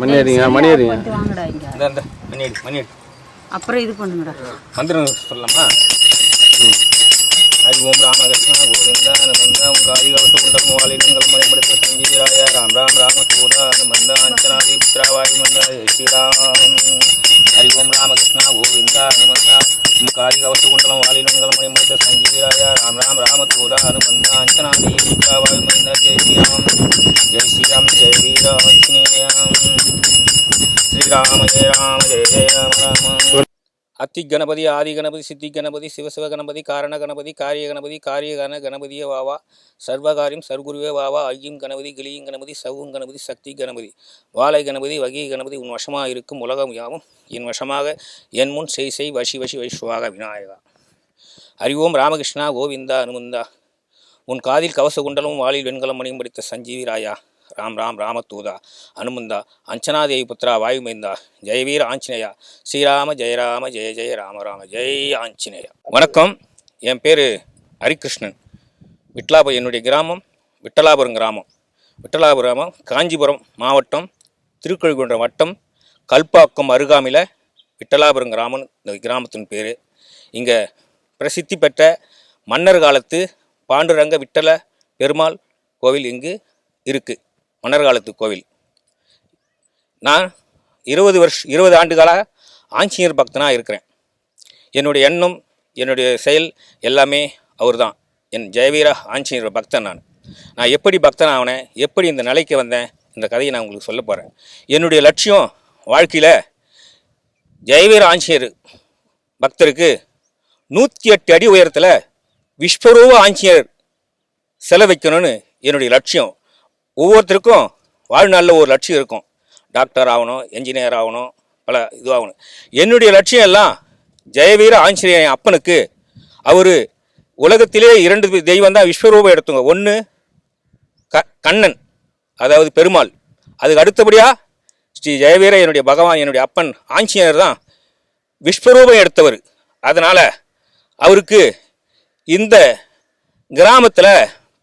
மணி ஏறிங்க மணி ஏறிங்க பண்ணிட்டு வாங்கடா இங்க. இந்த இந்த மணி அடி மணி அடி அப்புறம் இது பண்ணுங்கடா. மந்திரம் சொல்லலாமா? ஹரி ஓம் ராமகிருஷ்ணா கோவிந்தா நந்தா உங்க ஆதிகாலத்து உண்டகம் வாலினங்கள் மலைமடுத்த சஞ்சீராய ராம் ராம் ராம தூதா மந்தா அஞ்சனாதி புத்திராவாயு மந்தா ஸ்ரீராம் ஹரி ஓம் ராமகிருஷ்ணா கோவிந்தா அனுமந்தா உங்க ஆதிகாலத்து உண்டகம் வாலினங்கள் மலைமடுத்த சஞ்சீராய ராம் ராம் ராம தூதா அனுமந்தா அஞ்சனாதி புத்திராவாயு மந்தா ஜெய் ஸ்ரீராம் ஜெய் ஸ்ரீராம் ஜெய் வீர ஆஞ்சநேயம் ஸ்ரீராம ஜெய ராம ஜெய ஜெய ராம ராம அத்தி கணபதி ஆதி கணபதி சித்தி கணபதி சிவசிவ கணபதி காரண கணபதி காரிய கணபதி காரிய கண கணபதியே வாவா. சர்வகாரியம் சர்க்குருவே வாவா. ஐயும் கணபதி கிளியும் கணபதி சவும் கணபதி சக்தி கணபதி. வாழை கணபதி வகை கணபதி உன் வசமாக இருக்கும் உலகம் யாவும். என் வசமாக என் முன் செய் செய் வசி வசி வைஷ்வாக விநாயகா. அறிவோம் ஓம் ராமகிருஷ்ணா கோவிந்தா அனுமந்தா. உன் காதில் கவச குண்டலும் வாளில் வெண்கலம் மணியும் படித்த சஞ்சீவி ராயா. ராம் ராம் ராமதூதா அனுமந்தா அஞ்சனாதேவி புத்திரா வாயுமைந்தா ஜெயவீர ஆஞ்சநேயா ஸ்ரீராம ஜெயராம ஜெய ஜெய ராம ராம ஜெய் ஆஞ்சநேயா. வணக்கம். என் பேர் ஹரிகிருஷ்ணன். விட்டலாபுரம் என்னுடைய கிராமம் விட்டலாபுரம் கிராமம். விட்டலாபுரம் கிராமம் காஞ்சிபுரம் மாவட்டம் திருக்கழுகுன்றம் வட்டம் கல்பாக்கம் அருகாமையில் விட்டலாபுரம் கிராமம் இந்த கிராமத்தின் பேர். இங்கே பிரசித்தி பெற்ற மன்னர் காலத்து பாண்டுரங்க விட்டல பெருமாள் கோவில் இங்கு இருக்குது மன்னர் காலத்து கோவில். நான் இருபது வருஷம் இருபது ஆண்டுகளாக ஆஞ்சநேயர் பக்தனாக இருக்கிறேன். என்னுடைய எண்ணம் என்னுடைய செயல் எல்லாமே அவர்தான். என் ஜெயவீர ஆஞ்சநேயர் பக்தன் நான். நான் எப்படி பக்தன் ஆகினேன் எப்படி இந்த நிலைக்கு வந்தேன் இந்த கதையை நான் உங்களுக்கு சொல்ல போகிறேன் என்னுடைய லட்சியம் வாழ்க்கையில் ஜெயவீர ஆஞ்சநேயர் பக்தருக்கு நூற்றி எட்டு அடி உயரத்தில் விஸ்வரூப ஆஞ்சநேயர் சிலை வைக்கணும்னு என்னுடைய லட்சியம். ஒவ்வொருத்தருக்கும் வாழ்நாளில் ஒரு லட்சியம் இருக்கும். டாக்டர் ஆகணும் என்ஜினியர் ஆகணும் பல இதுவாகணும். என்னுடைய லட்சியம் எல்லாம் ஜெயவீர ஆஞ்சநேயர் அப்பனுக்கு. அவர் உலகத்திலே இரண்டு தெய்வம் தான் விஸ்வரூபம் எடுத்துங்க ஒன்று க கண்ணன் அதாவது பெருமாள். அதுக்கு அடுத்தபடியாக ஸ்ரீ ஜெயவீர என்னுடைய பகவான் என்னுடைய அப்பன் ஆஞ்சநேயர் தான் விஸ்வரூபம் எடுத்தவர். அதனால் அவருக்கு இந்த கிராமத்தில்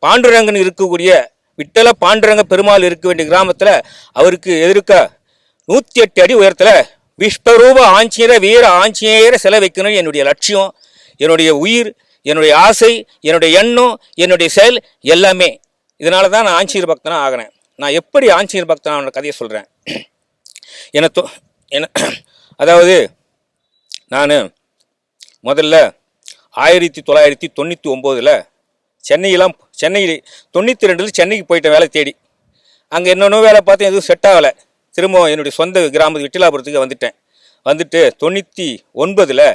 பாண்டுரங்கன் இருக்கக்கூடிய விட்டல பாண்டுரங்க பெருமாள் இருக்க வேண்டிய கிராமத்தில் அவருக்கு எதிர்க்க நூற்றி எட்டு அடி உயரத்தில் விஸ்வரூப ஆஞ்சநேயர வீர ஆஞ்சநேயர சிலை வைக்கணும் என்னுடைய லட்சியம் என்னுடைய உயிர் என்னுடைய ஆசை என்னுடைய எண்ணம் என்னுடைய செயல் எல்லாமே. இதனால தான் நான் ஆஞ்சநேயர் பக்தனாக ஆகிறேன். நான் எப்படி ஆஞ்சநேயர் பக்தனான கதையை சொல்கிறேன் என தொ என அதாவது நான் முதல்ல ஆயிரத்தி தொள்ளாயிரத்தி தொண்ணூற்றி ஒம்போதில் சென்னையெல்லாம் சென்னை தொண்ணூற்றி ரெண்டில் சென்னைக்கு போயிட்டேன் வேலை தேடி. அங்கே என்னென்ன வேலை பார்த்தேன் எதுவும் செட் ஆகலை. திரும்ப என்னுடைய சொந்த கிராமத்து விட்டிலாபுரத்துக்கு வந்துட்டேன். வந்துட்டு தொண்ணூற்றி ஒன்பதில்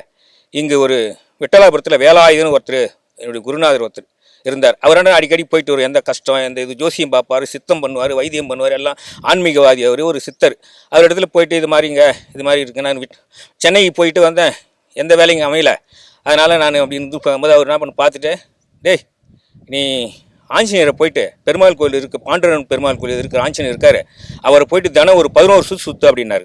இங்கே ஒரு விட்டலாபுரத்தில் வேலாயுதன்னு ஒருத்தர் என்னுடைய குருநாதர் ஒருத்தர் இருந்தார். அவரான அடிக்கடி போயிட்டு வரும் எந்த கஷ்டம் எந்த இது ஜோசியம் பார்ப்பார் சித்தம் பண்ணுவார் வைத்தியம் பண்ணுவார் எல்லாம் ஆன்மீகவாதி அவர் ஒரு சித்தர். அவர் இடத்துல போயிட்டு இது மாதிரிங்க இது மாதிரி இருக்கு நான் சென்னைக்கு போயிட்டு வந்தேன். எந்த வேலையும் அமையல. அதனால் நான் அப்படி இருந்து போகும்போது அவர் என்ன பண்ண பார்த்துட்டு டேய் நீ ஆஞ்சநேயரை போயிட்டு பெருமாள் கோயில் இருக்குது பாண்டவன் பெருமாள் கோயில் இருக்குது ஆஞ்சநேயர் இருக்கார். அவரை போயிட்டு தினம் ஒரு பதினோரு சுற்று சுற்று அப்படின்னாரு.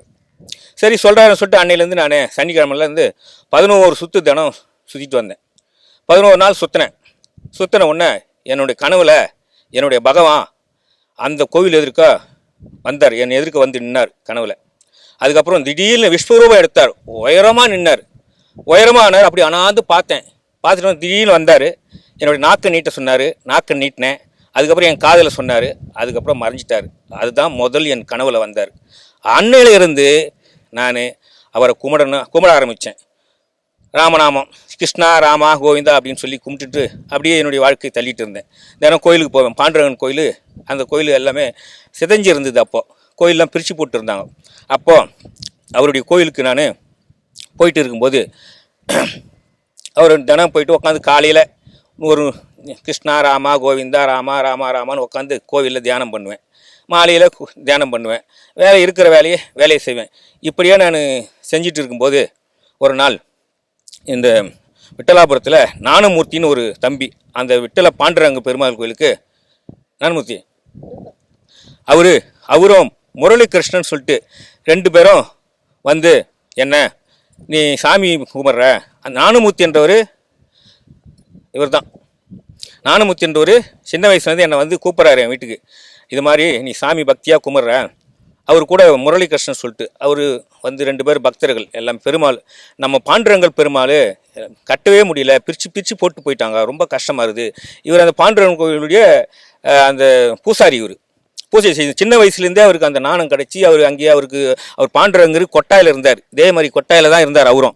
சரி சொல்கிறாருன்னு சொல்லிட்டு அன்னையிலேருந்து நான் சனிக்கிழமையிலேருந்து பதினோரு சுற்று தினம் சுற்றிட்டு வந்தேன். பதினோரு நாள் சுற்றினேன் சுற்றின உடனே என்னுடைய கனவில் என்னுடைய பகவான் அந்த கோவில் எதிர்க்க வந்தார். என் எதிர்க்க வந்து நின்னார் கனவில். அதுக்கப்புறம் திடீர்னு விஸ்வரூபம் எடுத்தார். உயரமாக நின்னார். உயரமானார் அப்படி அனாந்து பார்த்தேன். பார்த்துட்டு வந்து திடீர்னு வந்தார். என்னுடைய நாக்கு நீட்ட சொன்னார் நாக்கு நீட்டினேன். அதுக்கப்புறம் என் காதில் சொன்னார் அதுக்கப்புறம் மறைஞ்சிட்டார். அதுதான் முதல் என் கனவில் வந்தார். அன்னையில இருந்து நான் அவரை கும்பிடணும் கும்பிட ஆரம்பித்தேன் ராமநாமம் கிருஷ்ணா ராமா கோவிந்தா அப்படின்னு சொல்லி கும்பிட்டுட்டு அப்படியே என்னுடைய வாழ்க்கையை தள்ளிட்டு இருந்தேன். தினம் கோயிலுக்கு போவேன் பாண்டுரங்கன் கோயில் அந்த கோயில் எல்லாமே சிதைஞ்சு இருந்தது அப்போது கோயிலெலாம் பிரித்து போட்டுருந்தாங்க. அப்போது அவருடைய கோயிலுக்கு நான் போயிட்டு இருக்கும்போது அவர் தினம் போயிட்டு உட்காந்து காலையில் ஒரு கிருஷ்ணா ராமா கோவிந்தா ராமா ராமா ராமான்னு உட்காந்து கோவிலில் தியானம் பண்ணுவேன். மாலையில் தியானம் பண்ணுவேன். வேலை இருக்கிற வேலையை வேலையை செய்வேன். இப்படியே நான் செஞ்சிட்டு இருக்கும்போது ஒரு நாள் இந்த விட்டலாபுரத்தில் நானமூர்த்தின்னு ஒரு தம்பி அந்த விட்டல பாண்டுரங்க பெருமாள் கோயிலுக்கு நானமூர்த்தி அவரு அவரும் முரளிகிருஷ்ணன் சொல்லிட்டு ரெண்டு பேரும் வந்து என்ன நீ சாமி கும்பிட்ற? அந்த ஞானமூர்த்தி என்றவர் இவர் தான் ஞானமுத்தின்றவர் சின்ன வயசுலேருந்து என்னை வந்து கூப்பிட்றாரு என் வீட்டுக்கு. இது மாதிரி நீ சாமி பக்தியாக கும்பிட்ற? அவர் கூட முரளிகிருஷ்ணன் சொல்லிட்டு அவர் வந்து ரெண்டு பேர் பக்தர்கள் எல்லாம் பெருமாள். நம்ம பாண்டுரங்கள் பெருமாள் கட்டவே முடியல பிரித்து பிரித்து போட்டு போயிட்டாங்க ரொம்ப கஷ்டமாக இருக்குது. இவர் அந்த பாண்டுரங்கல் கோயிலுடைய அந்த பூசாரி இவர். பூஜை செய்து சின்ன வயசுலேருந்தே அவருக்கு அந்த நாணம் கிடச்சி அவர் அங்கேயே அவருக்கு அவர் பாண்டுரங்கர் கொட்டாயில் இருந்தார். இதே மாதிரி கொட்டாயில் தான் இருந்தார் அவரும்.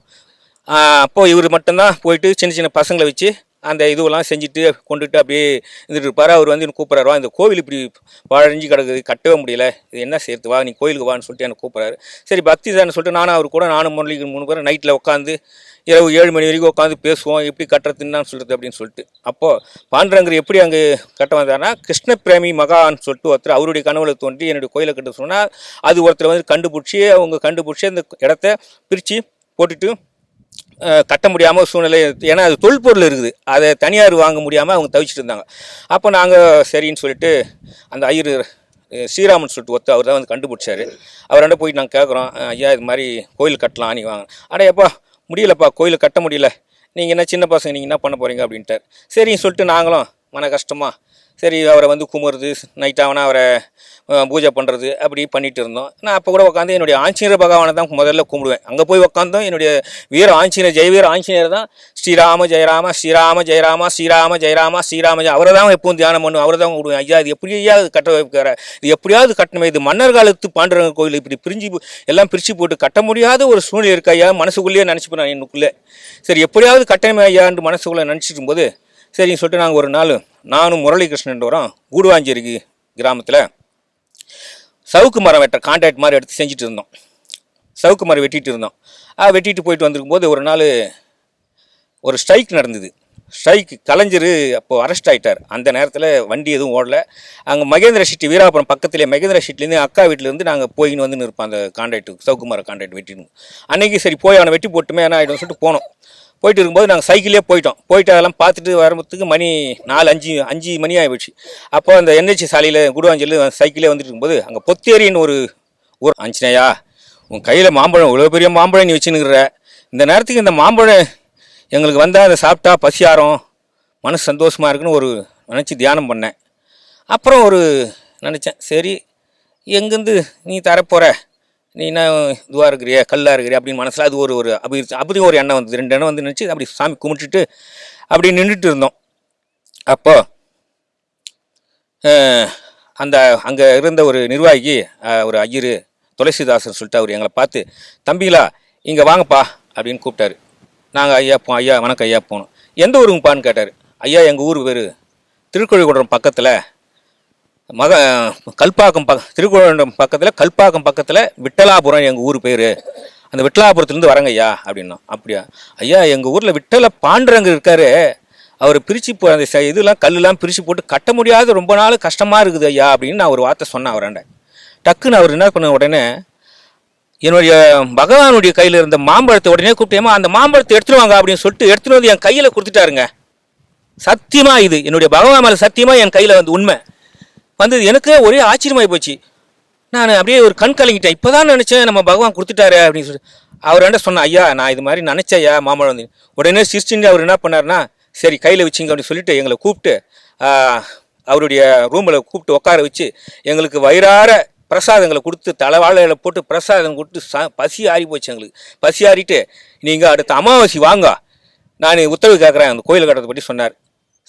அப்போது இவர் மட்டும்தான் போயிட்டு சின்ன சின்ன பசங்களை வச்சு அந்த இதுவெல்லாம் செஞ்சுட்டு கொண்டுட்டு அப்படியே இருந்துட்டு இருப்பார். அவர் வந்து எனக்கு கூப்பிட்றாரு வா இந்த கோவில் இப்படி பழஞ்சு கிடக்குது கட்டவே முடியல. இது என்ன சேர்த்து வா நீ கோயிலுக்கு வான்னு சொல்லிட்டு எனக்கு கூப்பிட்றாரு. சரி பக்தி தானே சொல்லிட்டு நானும் அவர் கூட நானும் முரளிக்கு மூணு பேரும் நைட்டில் உட்காந்து இரவு ஏழு மணி வரைக்கும் உட்காந்து பேசுவோம். எப்படி கட்டுறதுன்னு சொல்கிறது அப்படின்னு சொல்லிட்டு. அப்போது பாண்டரங்கர் எப்படி அங்கே கட்ட வந்தார்னா கிருஷ்ண பிரேமி மகான்னு சொல்லிட்டு ஒருத்தர் அவருடைய கனவுல தோன்றி என்னுடைய கோயிலை கட்ட சொன்னால் அது ஒருத்தர் வந்து கண்டுபிடிச்சி அவங்க கண்டுபிடிச்சி அந்த இடத்த பிரித்து போட்டுட்டு கட்ட முடியாமல் சூழ்நிலை. ஏன்னா அது தொல்பொருள் இருக்குது. அதை தனியார் வாங்க முடியாமல் அவங்க தவிச்சிட்டு இருந்தாங்க. அப்போ நாங்கள் சரின்னு சொல்லிட்டு அந்த ஐயர் ஸ்ரீராமன் சொல்லிட்டு ஒருத்தர் அவர் தான் வந்து கண்டுபிடிச்சார். அவர்கிட்ட போய் நாங்கள் கேட்குறோம் ஐயா இது மாதிரி கோயில் கட்டலாம் நீ வாங்க. அட எப்பா முடியலப்பா கோயில் கட்ட முடியல. நீங்கள் என்ன சின்ன பசங்க நீங்கள் என்ன பண்ண போகிறீங்க அப்படின்ட்டார். சரின்னு சொல்லிட்டு நாங்களும் மன கஷ்டமாக சரி அவரை வந்து குமுறது நைட் அவரை பூஜை பண்ணுறது அப்படி பண்ணிட்டு இருந்தோம். நான் அப்போ கூட உட்காந்து என்னுடைய ஆஞ்சநேயர் பகவானை தான் முதல்ல கும்பிடுவேன். அங்கே போய் உட்காந்தோம் என்னுடைய வீர ஆஞ்சநேயர் ஜெயவீர ஆஞ்சநேயர் தான் ஸ்ரீராம ஜெயராம ஸ்ரீராம ஜெயராம ஸ்ரீராம ஜெயராம ஸ்ரீராம ஜெய அவரை தான் எப்பவும் தியானம் பண்ணுவேன். அவரை தான் கும்பிடுவேன். ஐயா இது எப்படியாவது கட்ட வைக்கிற இது எப்படியாவது கட்டணுமே. இது மன்னர் காலத்து பாண்டுரங்க கோயில். இப்படி பிரிஞ்சு எல்லாம் பிரித்து போட்டு கட்ட முடியாத ஒரு சூழ்நிலை இருக்கு ஐயா. மனசுக்குள்ளேயே நினச்சிப்பேன் நான் எனக்குள்ளே சரி எப்படியாவது கட்டணுமே ஐயான்னு மனசுக்குள்ளே நினச்சிட்டு போது சரின்னு சொல்லிட்டு நாங்கள் ஒரு நாள் நானும் முரளிகிருஷ்ணன் வரோம் கூடுவாஞ்சேரி கிராமத்தில் சவுக்கு மரம் வெட்ட கான்ட்ராக்ட் மாதிரி எடுத்து செஞ்சுட்டு இருந்தோம். சவுக்கு மரம் வெட்டிட்டு இருந்தோம். ஆ வெட்டிட்டு போயிட்டு வந்திருக்கும்போது ஒரு நாள் ஒரு ஸ்ட்ரைக் நடந்தது. ஸ்ட்ரைக் கலைஞர் அப்போ அரெஸ்ட் ஆகிட்டார் அந்த நேரத்தில் வண்டி எதுவும் ஓடலை. அங்கே மகேந்திர ஷெட்டி வீராபுரம் பக்கத்துலேயே மகேந்திர ஷெட்லேருந்து அக்கா வீட்டிலேருந்து நாங்கள் போயின்னு வந்து இருப்போம் அந்த கான்ட்ராக்ட் சவுக்குமார கான்ட்ராக்ட் வெட்டின்னு. அன்னைக்கு சரி போய் அவனை வெட்டி போட்டுமே என்ன ஆகிடும் சொல்லிட்டு போனோம். போயிட்டு இருக்கும்போது நாங்கள் சைக்கிளே போயிட்டோம். போயிட்டு அதெல்லாம் பார்த்துட்டு வரும்போதுக்கு மணி நாலு அஞ்சு அஞ்சு மணி ஆகிடுச்சு அப்போ அந்த என்ஹெச் சாலையில் குடுவாஞ்சல் சைக்கிளே வந்துட்டு இருக்கும்போது அங்கே பொத்தேரின்னு ஒரு ஊர் ஆஞ்சநேயா உன் கையில் மாம்பழம் இவ்வளோ பெரிய மாம்பழம் நீ வச்சுன்னுக்குற. இந்த நேரத்துக்கு இந்த மாம்பழம் எங்களுக்கு வந்தால் அதை சாப்பிட்டா பசியாரம் மனசு சந்தோஷமாக இருக்குன்னு ஒரு நினச்சி தியானம் பண்ணேன். அப்புறம் ஒரு நினச்சேன். சரி எங்கேருந்து நீ தரப்போகிற நீ என்ன இதுவாக இருக்கிறியா கல்லாக இருக்கிறியா அப்படின்னு மனசில் அது ஒரு ஒரு அப்படி அப்படி ஒரு எண்ணம் வந்தது. ரெண்டு எண்ணம் வந்து நினச்சி அப்படி சாமி கும்பிட்டுட்டு அப்படி நின்றுட்டு இருந்தோம். அப்போ அந்த அங்கே இருந்த ஒரு நிர்வாகி ஒரு ஐயர் துளசிதாசன் சொல்லிட்டு அவர் எங்களை பார்த்து தம்பிகளா இங்கே வாங்கப்பா அப்படின்னு கூப்பிட்டாரு. நாங்கள் ஐயா போ ஐயா வணக்கம் ஐயா போனோம். எந்த ஊருங்கப்பான்னு? கேட்டார். ஐயா எங்கள் ஊர் பேர் திருக்கோழிக்குளம் பக்கத்தில் மக கல்பாக்கம் பக்க திருக்குழந்தை பக்கத்தில் கல்பாக்கம் பக்கத்தில் விட்டலாபுரம் எங்கள் ஊர் பேர். அந்த விட்டலாபுரத்துலேருந்து வரங்க ஐயா அப்படின்னா அப்படியா? ஐயா எங்கள் ஊரில் விட்டல பாண்டரங்க இருக்காரு. அவர் பிரித்து போ அந்த ச- இதெல்லாம் கல்லுலாம் பிரித்து போட்டு கட்ட முடியாத ரொம்ப நாள் கஷ்டமாக இருக்குது ஐயா அப்படின்னு நான் ஒரு வார்த்தை சொன்னேன் அவராண்ட. டக்குன்னு அவர் என்ன பண்ண உடனே என்னுடைய பகவானுடைய கையில் இருந்த மாம்பழத்தை உடனே கூப்பிட்டேமா அந்த மாம்பழத்தை எடுத்துட்டு வாங்க அப்படின்னு சொல்லிட்டு எடுத்துகிட்டு வந்து என் கையில் கொடுத்துட்டாருங்க. சத்தியமாக இது. என்னுடைய பகவான் மேலே சத்தியமாக என் கையில் வந்து உண்மை. வந்தது. எனக்கு ஒரே ஆச்சரியமாகி போச்சு. நான் அப்படியே ஒரு கண் கலங்கிட்டேன். இப்போதான் நினச்சேன் நம்ம பகவான் கொடுத்துட்டாரு அப்படின்னு சொல்லி என்ன சொன்னேன் ஐயா நான் இது மாதிரி நினச்சேன் ஐயா மாம்பழம் வந்து. உடனே சிரிச்சுட்டு அவர் என்ன பண்ணாருன்னா சரி கையில் வச்சிங்க அப்படின்னு சொல்லிட்டு எங்களை கூப்பிட்டு அவருடைய ரூமில் கூப்பிட்டு உட்கார வச்சு எங்களுக்கு வயிறார பிரசாதங்களை கொடுத்து தலைவாழையில் போட்டு பிரசாதம் கொடுத்து ச பசி ஆறி போச்சு எங்களுக்கு. பசி ஆறிட்டு நீங்கள் அடுத்த அமாவாசை வாங்க. நான் உத்தரவு கேட்குறேன் அந்த கோயில் கட்டத்தை பற்றி சொன்னார்.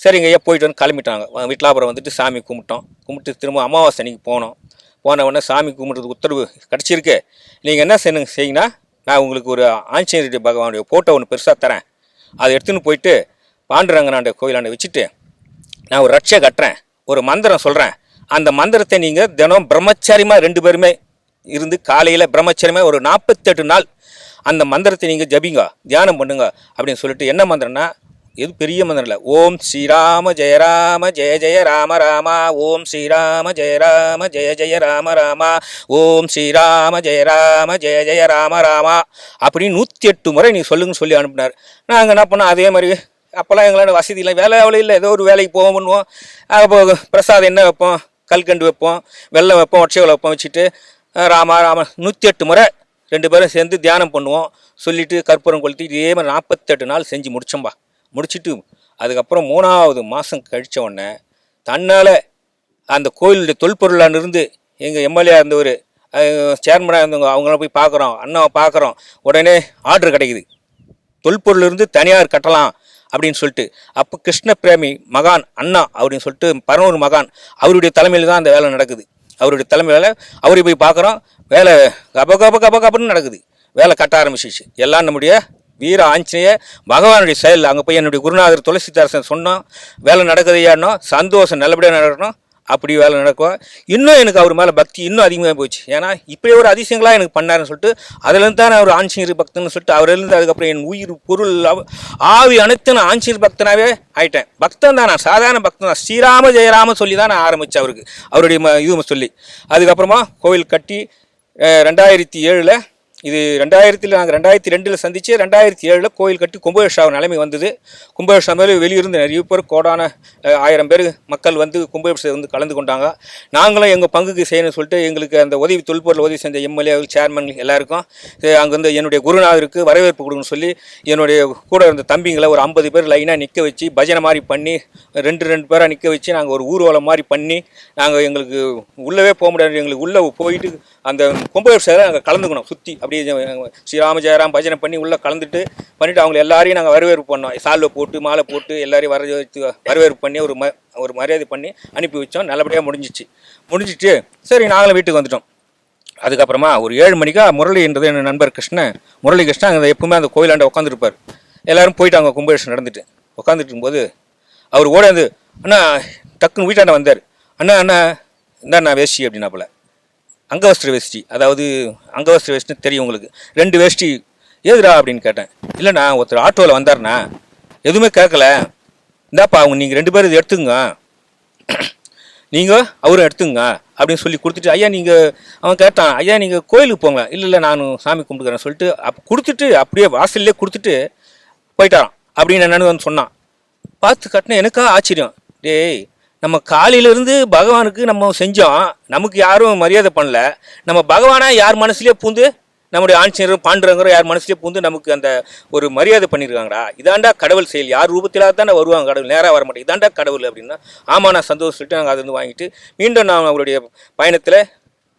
சரிங்க ஐயா போயிட்டு வந்து கிளம்பிட்டாங்க. வ- வந்துட்டு சாமி கும்பிட்டோம். கும்பிட்டு திரும்ப அமாவாசை அன்னைக்கு போனோம். போன உடனே சாமி கும்பிட்றதுக்கு உத்தரவு கிடச்சிருக்கு. நீங்கள் என்ன செய்யணுங்க செய்யுங்கன்னா நான் உங்களுக்கு ஒரு ஆஞ்சநேயருடைய பகவானுடைய ஃபோட்டோ ஒன்று பெருசாக தரேன். அதை எடுத்துன்னு போயிட்டு பாண்டுரங்கனாண்ட கோயிலாண்ட வச்சுட்டு நான் ஒரு ரட்சை கட்டுறேன். ஒரு மந்திரம் சொல்கிறேன் அந்த மந்திரத்தை நீங்கள் தினம் பிரம்மச்சாரியமாக ரெண்டு பேருமே இருந்து காலையில் பிரம்மச்சரியமாக ஒரு நாற்பத்தெட்டு நாள் அந்த மந்திரத்தை நீங்கள் ஜபிங்க தியானம் பண்ணுங்க அப்படின்னு சொல்லிட்டு என்ன மந்திரம்னா எது பெரிய மந்திரம் இல்லை. ஓம் ஸ்ரீராம ஜெய ராம ஜெய ஜெய ராம ராமா ஓம் ஸ்ரீராம ஜெய ராம ஜெய ஜெய ராம ராமா ஓம் ஸ்ரீராம ஜெய ராம ஜெய ஜெய ராம ராமா அப்படின்னு நூற்றி எட்டு முறை நீ சொல்லுங்கன்னு சொல்லி அனுப்பினார். நாங்கள் என்ன பண்ணோம்? அதே மாதிரி அப்போல்லாம் எங்களோட வசதி இல்லை வேலை அவ்வளோ இல்லை. ஏதோ ஒரு வேலைக்கு போவோம் பண்ணுவோம். அப்போ பிரசாதம் என்ன வைப்போம்? கல்கண்டு வைப்போம் வெள்ளம் வைப்போம் ஒட்சைகளை வைப்போம் வச்சுட்டு ராமா ராம நூற்றி எட்டு முறை ரெண்டு பேரும் சேர்ந்து தியானம் பண்ணுவோம். சொல்லிவிட்டு கற்பூரம் கொளுத்தி இதே மாதிரி நாற்பத்தெட்டு நாள் செஞ்சு முடிச்சோம்பா. முடிச்சிட்டு அதுக்கப்புறம் மூணாவது மாதம் கழித்த உடனே தன்னால் அந்த கோயிலுடைய தொல்பொருளான இருந்து எங்கள் எம்எல்ஏ இருந்தவர் சேர்மனாக இருந்தவங்க அவங்கள போய் பார்க்குறோம் அண்ணாவை பார்க்குறோம் உடனே ஆர்டர் கிடைக்குது. தொல்பொருள் இருந்து தனியார் கட்டலாம் அப்படின்னு சொல்லிட்டு அப்போ கிருஷ்ண பிரேமி மகான் அண்ணா அப்படின்னு சொல்லிட்டு பரனூர் மகான் அவருடைய தலைமையில் தான் அந்த வேலை நடக்குது. அவருடைய தலைமையில் அவரை போய் பார்க்குறோம் வேலை கப கப கப கபன்னு நடக்குது. வேலை கட்ட ஆரம்பிச்சிச்சு. எல்லாம் நம்முடைய வீர ஆஞ்சநேய பகவானுடைய செயல். அங்கே போய் என்னுடைய குருநாதர் துளசிதாசன் சொன்னோம் வேலை நடக்குதையானோ சந்தோஷம் நல்லபடியாக நடக்கணும் அப்படி வேலை நடக்கும் இன்னும் எனக்கு அவர் மேலே பக்தி இன்னும் அதிகமாக போச்சு. ஏன்னா இப்படி ஒரு அதிசயங்களாக எனக்கு பண்ணாருன்னு சொல்லிட்டு அதுலேருந்து தான் நான் ஒரு ஆஞ்சநேயர் பக்தன்னு சொல்லிட்டு அவரிலிருந்து அதுக்கப்புறம் என் உயிர் பொருள் ஆவி அனைத்து நான் ஆஞ்சநேயர் பக்தனாகவே ஆயிட்டேன். பக்தன் தான் நான் சாதாரண பக்தன் தான். ஸ்ரீராம ஜெயராம சொல்லி தான் நான் ஆரம்பித்தேன் அவருக்கு அவருடைய ம- இது சொல்லி. அதுக்கப்புறமா கோவில் கட்டி ரெண்டாயிரத்தி ஏழில் இது ரெண்டாயிரத்தில் நாங்கள் ரெண்டாயிரத்தி ரெண்டில் சந்தித்து ரெண்டாயிரத்தி ஏழில் கோயில் கட்டி கும்பாபிஷேக நிலைமை வந்தது. கும்பாபிஷேகம் மேலே வெளியிருந்து நிறைய பேர் கோடான ஆயிரம் பேர் மக்கள் வந்து கும்பாபிஷேகம் வந்து கலந்து கொண்டாங்க. நாங்களும் எங்கள் பங்குக்கு செய்யணும்னு சொல்லிட்டு எங்களுக்கு அந்த உதவி தொல்பொருள் உதவி செஞ்ச எம்எல்ஏ சேர்மன் எல்லாருக்கும் அங்கேருந்து என்னுடைய குருநாதருக்கு வரவேற்பு கொடுக்கணும்னு சொல்லி என்னுடைய கூட இருந்த தம்பிங்களை ஒரு ஐம்பது பேர் லைனாக நிற்க வச்சு பஜனை மாதிரி பண்ணி ரெண்டு ரெண்டு பேராக நிற்க வச்சு நாங்கள் ஒரு ஊர்வலம் மாதிரி பண்ணி நாங்கள் எங்களுக்கு உள்ளவே போக முடியாது. எங்களுக்கு உள்ளே போயிட்டு அந்த கும்பாபிஷேகம் நாங்கள் கலந்துக்கணும் சுற்றி அப்படியே ஸ்ரீராம ஜெயராம் பஜனை பண்ணி உள்ளே கலந்துட்டு பண்ணிவிட்டு அவங்க எல்லாரையும் நாங்கள் வரவேற்பு பண்ணோம். சால்வை போட்டு மாலை போட்டு எல்லாரையும் வர வச்சு வரவேற்பு பண்ணி ஒரு ம ஒரு மரியாதை பண்ணி அனுப்பி வச்சோம். நல்லபடியாக முடிஞ்சிச்சு. முடிஞ்சிட்டு சரி நாங்களும் வீட்டுக்கு வந்துட்டோம். அதுக்கப்புறமா ஒரு ஏழு மணிக்கா முரளின்றது என் நண்பர் கிருஷ்ணன் முரளி கிருஷ்ணன் அங்கே எப்பவுமே அந்த கோயிலாண்ட உட்காந்துருப்பார் எல்லாரும் போயிட்டாங்க கும்பாபிஷேகம் நடந்துட்டு உட்காந்துட்டு இருக்கும்போது அவர் ஓடாந்து அண்ணா டக்குன்னு வீட்டாண்ட வந்தார். அண்ணா அண்ணா இந்தாண்ணா வேஷ்டி அப்படின்னாப்புல. அங்கவஸ்திர வேஷ்டி. அதாவது அங்கவஸ்திர வேஷ்டின்னு தெரியும் உங்களுக்கு. ரெண்டு வேஷ்டி ஏதுடா? அப்படின்னு கேட்டேன். இல்லைண்ணா ஒருத்தர் ஆட்டோவில் வந்தார்ண்ணா. எதுவுமே கேட்கல. இந்தாப்பா அவங்க நீங்கள் ரெண்டு பேரும் இதை எடுத்துங்க நீங்கள் அவரும் எடுத்துங்க அப்படின்னு சொல்லி கொடுத்துட்டு ஐயா நீங்கள் அவன் கேட்டான் ஐயா நீங்கள் கோயிலுக்கு போங்க இல்லை இல்லை நான் சாமி கும்பிட்டுக்கிறேன் சொல்லிட்டு அப் கொடுத்துட்டு அப்படியே வாசல்லே கொடுத்துட்டு போயிட்டாரான் அப்படின்னு என்னன்னு வந்து சொன்னான். பார்த்து கட்டின எனக்கா ஆச்சரியம். டேய் நம்ம காலையிலேருந்து பகவானுக்கு நம்ம செஞ்சோம். நமக்கு யாரும் மரியாதை பண்ணல. நம்ம பகவானா யார் மனசுலேயே பூந்து நம்முடைய ஆஞ்சநேயரும் பாண்டுறங்கிறோம் யார் மனசுலேயே பூந்து நமக்கு அந்த ஒரு மரியாதை பண்ணியிருக்காங்கடா இதாண்டா கடவுள் செயல். யார் ரூபத்திலாக தானே வருவாங்க கடவுள். நேராக வர மாட்டேன் இதாண்டா கடவுள் அப்படின்னா ஆமாம் நான் சந்தோஷம் சொல்லிட்டு நாங்கள் அதை வந்து வாங்கிட்டு மீண்டும் நான் அவருடைய பயணத்தில்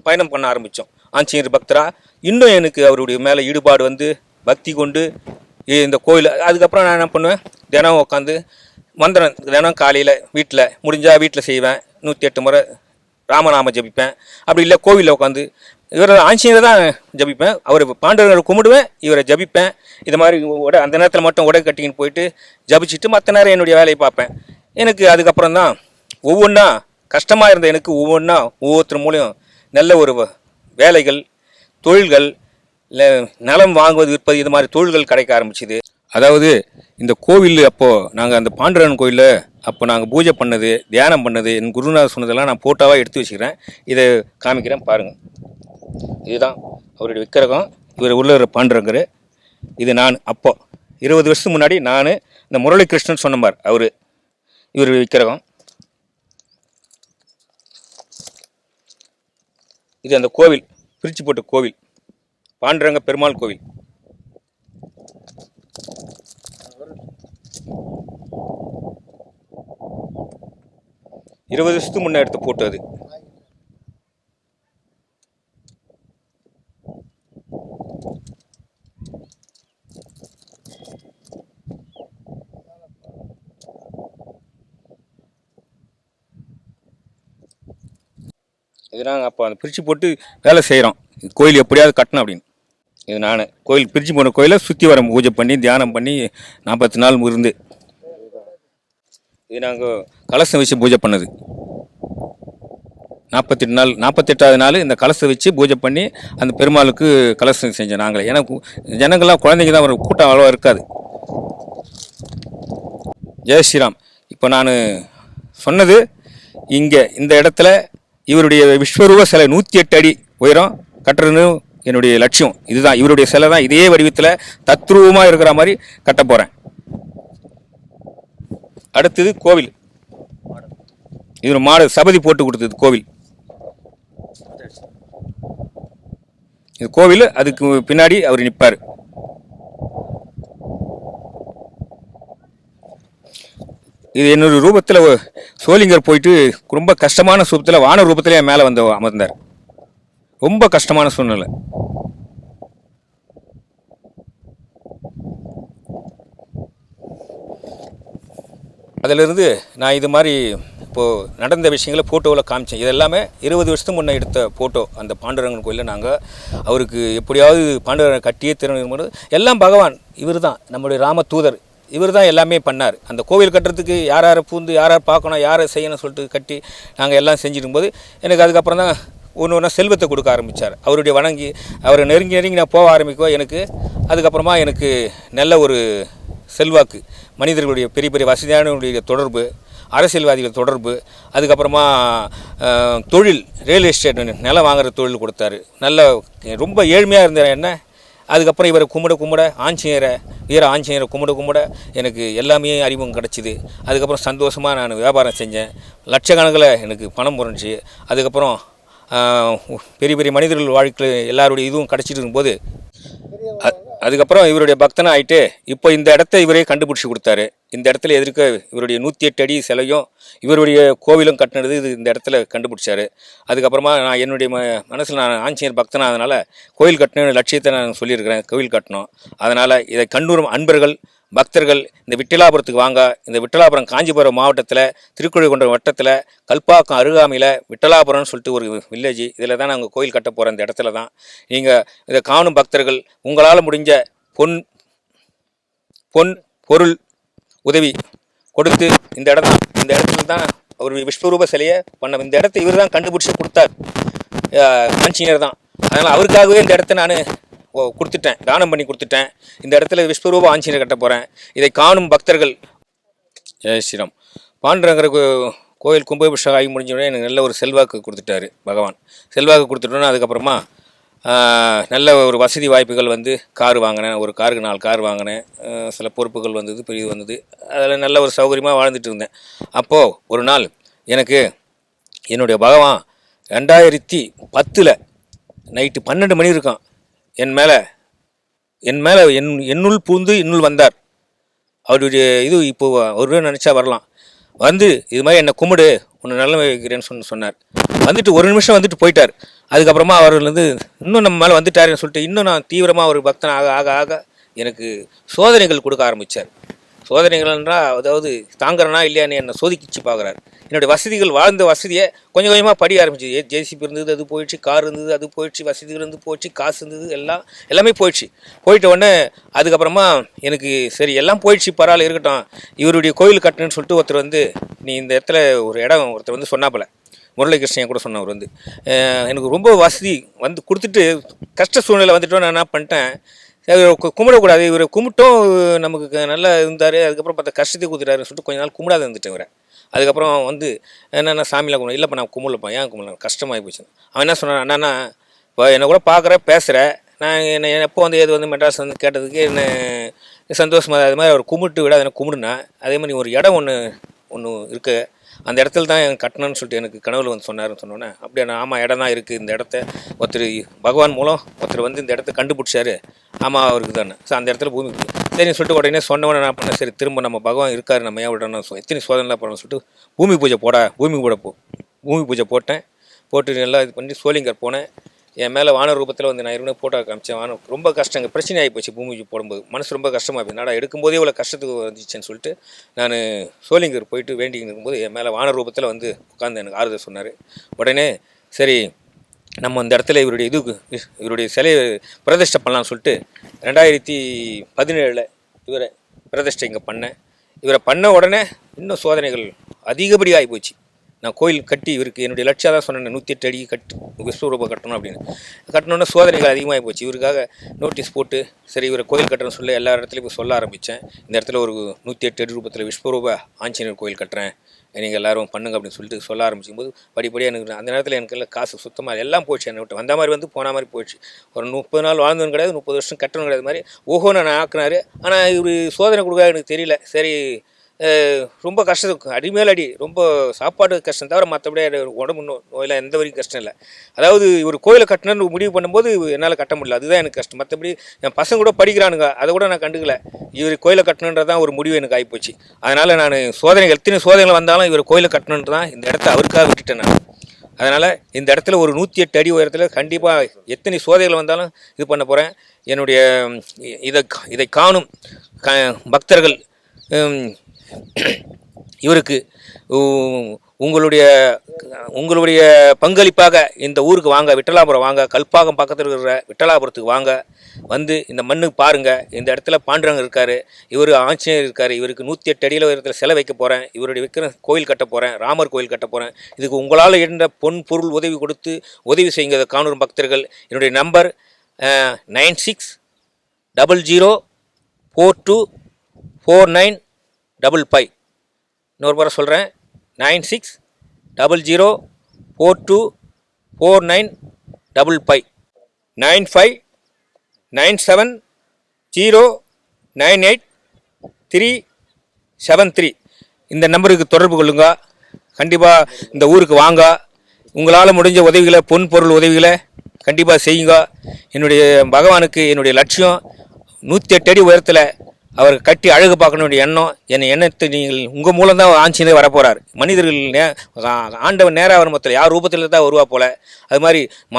பயணம் பண்ண ஆரம்பித்தோம் ஆஞ்சநேயர் பக்தரா இன்னும் எனக்கு அவருடைய மேலே ஈடுபாடு வந்து பக்தி கொண்டு இந்த கோயில் அதுக்கப்புறம் நான் என்ன பண்ணுவேன்? தினம் உட்காந்து மந்திரம் தினம் காலையில் வீட்டில் முடிஞ்சால் வீட்டில் செய்வேன். நூற்றி எட்டு முறை ராமநாம ஜபிப்பேன். அப்படி இல்லை கோவிலில் உட்காந்து இவரை ஆஞ்சநேயரை தான் ஜபிப்பேன். அவர் பாண்டவரை கும்பிடுவேன் இவரை ஜபிப்பேன். இது மாதிரி உட அந்த நேரத்தில் மட்டும் உடை கட்டிக்கின்னு போயிட்டு ஜபிச்சுட்டு மற்ற நேரம் என்னுடைய வேலையை பார்ப்பேன். எனக்கு அதுக்கப்புறம் தான் ஒவ்வொன்றா கஷ்டமாக இருந்த எனக்கு ஒவ்வொன்றா ஒவ்வொருத்தர் மூலியம் நல்ல ஒரு வ- வேலைகள் தொழில்கள் இல்லை நிலம் வாங்குவது விற்பது இது மாதிரி தொழில்கள் கிடைக்க ஆரம்பிச்சுது. அதாவது இந்த கோவில் அப்போது நாங்கள் அந்த பாண்டுரன் கோயிலில் அப்போ நாங்கள் பூஜை பண்ணது தியானம் பண்ணது என் குருநாதர் சொன்னதெல்லாம் நான் ஃபோட்டோவாக எடுத்து வச்சுக்கிறேன். இதை காமிக்கிறேன் பாருங்கள் இதுதான் அவருடைய விக்கிரகம். இவர் உள்ள பாண்டுரங்கர். இது நான் அப்போ. இருபது வருஷத்துக்கு முன்னாடி நான் இந்த முரளி கிருஷ்ணன் சொன்னமார் அவர். இவர் விக்கிரகம். இது அந்த கோவில் பிரிச்சு போட்ட கோவில். பாண்டுரங்க பெருமாள் கோவில். இருபது வருஷத்துக்கு முன்னே எடுத்த போட்டோ அது இது நாங்கள் அப்போ அந்த பிரித்து போட்டு வேலை செய்கிறோம் கோயில் எப்படியாவது கட்டணும் அப்படின்னு. இது நான் கோயில் பிரித்து போன கோயிலை சுற்றி வர பூஜை பண்ணி தியானம் பண்ணி நாற்பத்தி நாள் இருந்து இது நாங்கள் கலசம் வச்சு பூஜை பண்ணது. நாற்பத்தெட்டு நாள் நாற்பத்தெட்டாவது நாள் இந்த கலசம் வச்சு பூஜை பண்ணி அந்த பெருமாளுக்கு கலசம் செஞ்சோம் நாங்களே. ஏன்னா ஜனங்கள்லாம் குழந்தைங்க தான் ஒரு கூட்டம் அவ்வளோ இருக்காது. ஜெய் ஸ்ரீராம் இப்போ நான் சொன்னது இங்கே இந்த இடத்துல இவருடைய விஸ்வரூப சிலை நூற்றி எட்டு அடி உயரம் கட்டுறதுன்னு என்னுடைய லட்சியம். இதுதான் இவருடைய சிலை தான் இதே வடிவத்தில் தத்ரூபமாக இருக்கிற மாதிரி கட்ட போகிறேன் அடுத்தது கோவில். இது மாடு சபதி போட்டு கொடுத்தது கோவில். இது கோவில் அதுக்கு பின்னாடி அவர் நிற்பார் இது என்னோட ரூபத்தில் சோலிங்கர் போயிட்டு ரொம்ப கஷ்டமான சூபத்தில் வான ரூபத்திலே என் மேலே வந்து அமர்ந்தார். ரொம்ப கஷ்டமான சூழ்நிலை. அதிலிருந்து நான் இது மாதிரி இப்போது நடந்த விஷயங்களை ஃபோட்டோவில் காமிச்சேன். இது எல்லாமே இருபது வருஷத்துக்கு முன்னே எடுத்த ஃபோட்டோ அந்த பாண்டுரங்கன் கோயிலில் நாங்கள் அவருக்கு எப்படியாவது பாண்டுரங்கன் கட்டியே திறன் எல்லாம் பகவான் இவர் தான் நம்முடைய ராம தூதர். இவர் தான் எல்லாமே பண்ணார். அந்த கோவில் கட்டுறதுக்கு யார் யாரை பூந்து யார் யார் பார்க்கணும் யாரை செய்யணும் சொல்லிட்டு கட்டி நாங்கள் எல்லாம் செஞ்சிருக்கும்போது எனக்கு அதுக்கப்புறம் தான் ஒன்று ஒன்றா செல்வத்தை கொடுக்க ஆரம்பித்தார் அவருடைய வணங்கி அவரை நெருங்கி நெருங்கி நான் போக ஆரம்பிக்கோ எனக்கு அதுக்கப்புறமா எனக்கு நல்ல ஒரு செல்வாக்கு மனிதர்களுடைய பெரிய பெரிய வசதியானவருடைய தொடர்பு அரசியல்வாதிகள் தொடர்பு அதுக்கப்புறமா தொழில் ரியல் எஸ்டேட் நிலம் வாங்குற தொழில் கொடுத்தாரு. நல்ல ரொம்ப ஏழ்மையாக இருந்த என்ன? அதுக்கப்புறம் இவரை கும்பிட கும்பிட ஆஞ்சநேயரை வீர ஆஞ்சநேயரை கும்பிட கும்பிட எனக்கு எல்லாமே அறிமுகம் கிடச்சிது. அதுக்கப்புறம் சந்தோஷமாக நான் வியாபாரம் செஞ்சேன். லட்சக்கணக்கில் எனக்கு பணம் புரிஞ்சு அதுக்கப்புறம் பெரிய பெரிய மனிதர்கள் வாழ்க்கையில் எல்லாருடைய இதுவும் கிடச்சிட்டு இருக்கும்போது அதுக்கப்புறம் இவருடைய பக்தனாக ஆகிட்டு இப்போ இந்த இடத்த இவரே கண்டுபிடிச்சி கொடுத்தாரு. இந்த இடத்துல எதிர்க்க இவருடைய நூற்றி எட்டு அடி சிலையும் இவருடைய கோவிலும் கட்டினது இது இந்த இடத்துல கண்டுபிடிச்சாரு. அதுக்கப்புறமா நான் என்னுடைய ம மனசில் நான் ஆஞ்சநேயர் பக்தனா அதனால் கோயில் கட்டணும் லட்சியத்தை நான் சொல்லியிருக்கிறேன் கோவில் கட்டணும். அதனால் இதை கண்ணூரும் அன்பர்கள் பக்தர்கள் இந்த விட்டலாபுரத்துக்கு வாங்க. இந்த விட்டலாபுரம் காஞ்சிபுரம் மாவட்டத்தில் திருக்குழிகுண்டம் வட்டத்தில் கல்பாக்கம் அருகாமையில் விட்டலாபுரம்னு சொல்லிட்டு ஒரு வில்லேஜ் இதில் தான் நாங்கள் கோயில் கட்ட போகிற இந்த இடத்துல தான். நீங்கள் இதை காணும் பக்தர்கள் உங்களால் முடிஞ்ச பொன் பொன் பொருள் உதவி கொடுத்து இந்த இடம் இந்த இடத்துல தான் அவர் விஸ்வரூப சிலையை பண்ண இந்த இடத்த இவர் தான் கண்டுபிடிச்சி கொடுத்தார். அஹ் தான் அதனால் அவருக்காகவே இந்த இடத்த நான் கொடுத்துட்டேன். தானம் பண்ணி கொடுத்துட்டேன். இந்த இடத்துல விஸ்வரூப ஆஞ்சநேயர் கட்ட போகிறேன் இதை காணும் பக்தர்கள் ஜெய் ஸ்ரீராம். பாண்டுரங்கிற கோ- கோயில் கும்பாபிஷேகம் ஆகி முடிஞ்சோடனே எனக்கு நல்ல ஒரு செல்வாக்கு கொடுத்துட்டாரு பகவான். செல்வாக்கு கொடுத்துட்டோன்னா அதுக்கப்புறமா நல்ல ஒரு வசதி வாய்ப்புகள் வந்து கார் வாங்கினேன். ஒரு காருக்கு நாலு கார் வாங்கினேன். சில பொறுப்புகள் வந்தது பெரிய வந்தது. அதில் நல்ல ஒரு சௌகரியமாக வாழ்ந்துட்டு இருந்தேன். அப்போது ஒரு நாள் எனக்கு என்னுடைய பகவான் ரெண்டாயிரத்தி பத்தில் நைட்டு பன்னெண்டு மணி இருக்கும் என் மேலே என் மேலே என் என்னுள் பூந்து இன்னுள் வந்தார். அவருடைய இது இப்போ ஒரு நினச்சா வரலாம். வந்து இது மாதிரி என்னை கும்பிடு உன்னை நல்ல வைக்கிறேன்னு சொன்ன சொன்னார். வந்துட்டு ஒரு நிமிஷம் வந்துட்டு போயிட்டார். அதுக்கப்புறமா அவர் வந்து இன்னும் நம்ம மேலே வந்துட்டாருன்னு சொல்லிட்டு இன்னும் நான் தீவிரமாக ஒரு பக்தன் ஆக ஆக ஆக எனக்கு சோதனைகள் கொடுக்க ஆரம்பித்தார் சோதனைகள் என்றால் அதாவது தாங்குறனா இல்லையான்னு என்னை சோதிக்கிச்சு பார்க்குறாரு என்னுடைய வசதிகள் வாழ்ந்த வசதியை கொஞ்சம் கொஞ்சமாக படி ஆரம்பிச்சிது. ஜேசிபி இருந்தது அது போயிடுச்சு. கார் இருந்தது அது போயிடுச்சு. வசதிகள் இருந்து போச்சு. காசு இருந்தது எல்லாம் எல்லாமே போயிடுச்சு. போயிட்ட உடனே அதுக்கப்புறமா எனக்கு சரி எல்லாம் போயிடுச்சு பரவாயில்ல இருக்கட்டும். இவருடைய கோயில் கட்டணும்னு சொல்லிட்டு ஒருத்தர் வந்து நீ இந்த இடத்துல ஒரு இடம் ஒருத்தர் வந்து சொன்னாப்புல. முரளிகிருஷ்ணன் கூட சொன்னவர் வந்து. எனக்கு ரொம்ப வசதி வந்து கொடுத்துட்டு கஷ்ட சூழ்நிலை வந்துட்டோம் நான் என்ன பண்ணிட்டேன்? கும்பிடக்கூடாது. இவரை கும்பிட்டும் நமக்கு நல்லா இருந்தார். அதுக்கப்புறம் பார்த்தா கஷ்டத்தை கொடுத்துட்டாருன்னு சொல்லிட்டு கொஞ்ச நாள் கும்பிடாத இருந்துட்டேன் இவரை. அதுக்கப்புறம் வந்து என்னென்ன சாமியில் கும்பிடும் இல்லைப்பா நான் கும்பிடலப்பா. ஏன் கும்பிடலாம் கஷ்டமாகி போச்சு. அவன் என்ன சொன்னான்? அண்ணா இப்போ என்னை கூட பார்க்குற பேசுகிற நான் என்னை எப்போ வந்து ஏது வந்து மெட்ராஸ் வந்து கேட்டதுக்கு என்ன சந்தோஷமாக அது மாதிரி அவர் கும்பிட்டு விட எனக்கு கும்பிடுனா. அதே மாதிரி ஒரு இடம் ஒன்று ஒன்று இருக்குது அந்த இடத்துல தான் எனக்கு கட்டணும்னு சொல்லிட்டு எனக்கு கனவுல வந்து சொன்னார்னு சொன்னோன்னே அப்படியே ஆமாம் இடம் தான் இருக்குது இந்த இடத்த. ஒருத்தர் பகவான் மூலம் ஒருத்தர் வந்து இந்த இடத்த கண்டுபிடிச்சாரு. ஆமாம் அவருக்கு தானே. ஸோ அந்த இடத்துல பூமி சரின்னு சொல்லிட்டு உடனே சொன்னவொடனே நான் பண்ணேன்? சரி திரும்ப நம்ம பகவான் இருக்கார் நம்ம ஏன் விடணும்? எத்தனை சோதனைலாம் பண்ணணும் சொல்லிட்டு பூமி பூஜை போட பூமி போட போ பூமி பூஜை போட்டேன். போட்டு நல்லா இது பண்ணி சோளிங்கர் போனேன். என் மேலே வான ரூபத்தில் வந்து நான் இருக்கணும் ஃபோட்டோ காமிச்சேன். வானம் ரொம்ப கஷ்டங்க. பிரச்சனை ஆகி போச்சு பூமிக்கு போடும்போது. மனசு ரொம்ப கஷ்டமாக போய் நடா எடுக்கும்போதே இவ்வளோ கஷ்டத்துக்கு வந்துச்சுன்னு சொல்லிட்டு நான் சோலிங்கர் போயிட்டு வேண்டிங்க இருக்கும்போது என் மேலே வான ரூபத்தில் வந்து உட்காந்து எனக்கு ஆறுதல் சொன்னார். உடனே சரி நம்ம இந்த இடத்துல இவருடைய இது இவருடைய சிலையை பிரதிஷ்டை பண்ணலாம்னு சொல்லிட்டு ரெண்டாயிரத்தி பதினேழில் இவரை பிரதிஷ்டை இங்கே பண்ணேன். இவரை பண்ண உடனே இன்னும் சோதனைகள் அதிகப்படியாக ஆகி போச்சு. நான் கோயில் கட்டி இவருக்கு என்னுடைய லட்சியம் தான் சொன்னேன் நூற்றி எட்டு அடிக்கு கட்டு விஸ்வரூபம் கட்டணும் அப்படின்னு. கட்டணுன்னா சோதனைகள் அதிகமாகி போச்சு. இவருக்காக நோட்டீஸ் போட்டு சரி இவரை கோயில் கட்டணும்னு சொல்லி எல்லா இடத்துலையும் போய் சொல்ல ஆரம்பித்தேன் இந்த இடத்துல ஒரு நூற்றி எட்டு அடி ரூபத்தில் விஸ்வரூப ஆஞ்சநேயர் கோயில் கட்டுறேன். நீங்கள் எல்லாரும் பண்ணுங்க அப்படின்னு சொல்லிட்டு சொல்ல ஆரம்பிக்கும் போது படிப்படியாக எனக்கு அந்த நேரத்தில் எனக்கு எல்லாம் காசு சுத்தமாக எல்லாம் போச்சு என்னை விட்டு. வந்த மாதிரி வந்து போன மாதிரி போயிடுச்சு ஒரு முப்பது நாள் வாழ்ந்தவன் கிடையாது முப்பது வருஷம் கட்டணும் கிடையாது. மாதிரி ஓஹோ நான் ஆக்குனாரு. ஆனால் இவர் சோதனை கொடுக்க எனக்கு தெரியல. சரி ரொம்ப கஷ்டம். அடிமேல் அடி ரொம்ப சாப்பாடு கஷ்டம் தவிர மற்றபடி உடம்பு நோ- நோயில் எந்த வரைக்கும் கஷ்டம் இல்லை. அதாவது ஒரு கோயிலை கட்டணும்னு முடிவு பண்ணும்போது என்னால் கட்ட முடியல. அதுதான் எனக்கு கஷ்டம். மற்றபடி என் பசங்க கூட படிக்கிறானுங்க. அதை கூட நான் கண்டுக்கல. இவர் கோயிலை கட்டணுன்றதான் ஒரு முடிவு எனக்கு ஆகிப்போச்சு அதனால் நான் சோதனைகள் எத்தனை சோதனைகள் வந்தாலும் இவர் கோயிலை கட்டணுன்றது தான் இந்த இடத்த அவருக்காக விட்டுட்டேன் நான். அதனால் இந்த இடத்துல ஒரு நூற்றி எட்டு அடி உயரத்தில் கண்டிப்பாக எத்தனை சோதனைகள் வந்தாலும் இது பண்ண போகிறேன் என்னுடைய இதை கா- இதை காணும் க பக்தர்கள் இவருக்கு உங்களுடைய உங்களுடைய பங்களிப்பாக இந்த ஊருக்கு வாங்க விட்டலாபுரம் வாங்க கல்பாகம் பக்கத்தில் இருக்கிற விட்டலாபுரத்துக்கு வாங்க வந்து இந்த மண்ணுக்கு பாருங்கள் இந்த இடத்துல பாண்டுரங்க இருக்கார். இவர் ஆஞ்சநேயர் இருக்கார். இவருக்கு நூற்றி எட்டு அடியில் உயரத்தில் சிலை வைக்க போகிறேன் இவருடைய விக்கிர கோயில் கட்ட போகிறேன் ராமர் கோயில் கட்ட போகிறேன் இதுக்கு உங்களால் இருந்த பொன் பொருள் உதவி கொடுத்து உதவி செய்யுங்க. காணூர் பக்தர்கள். என்னுடைய number nine six double zero four two four nine double five. இன்னொரு முறை சொல்கிறேன் nine six double zero four two four nine double five. Nine five nine seven zero nine eight three seven three. இந்த நம்பருக்கு தொடர்பு கொள்ளுங்க. கண்டிப்பாக இந்த ஊருக்கு வாங்க. உங்களால் முடிஞ்ச உதவிகளை பொன் பொருள் உதவிகளை கண்டிப்பாக செய்யுங்க. என்னுடைய பகவானுக்கு என்னுடைய லட்சியம் நூற்றி எட்டு அடி உயரத்தில் அவர் கட்டி அழகு பார்க்கணுடைய எண்ணம் என்னை எண்ணத்தை நீங்கள் உங்கள் மூலம் தான் ஆஞ்சினே வரப்போகிறார் மனிதர்கள் நே ஆண்டவன் நேராக வரும் மொத்தத்தில் யார் ரூபத்தில் தான் வருவா போல? அது மாதிரி ம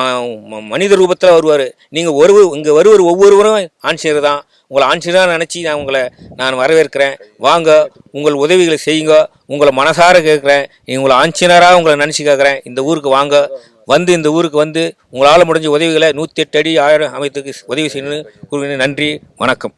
ம- மனித ரூபத்தில் வருவார். நீங்கள் ஒரு இங்கே வருவர் ஒவ்வொருவரும் ஆஞ்சநேயர் தான். உங்களை ஆஞ்சநேயராக நினச்சி நான் உங்களை நான் வரவேற்கிறேன். வாங்க உங்கள் உதவிகளை செய்யுங்க. உங்களை மனசார கேட்குறேன். உங்களை ஆஞ்சநேயராக உங்களை நினச்சி கேட்குறேன். இந்த ஊருக்கு வாங்க. வந்து இந்த ஊருக்கு வந்து உங்களால் முடிஞ்ச உதவிகளை நூற்றி எட்டு அடி ஆயிரம் அமைத்துக்கு உதவி செய்யணும்னு கூறுகிறேன். நன்றி வணக்கம்.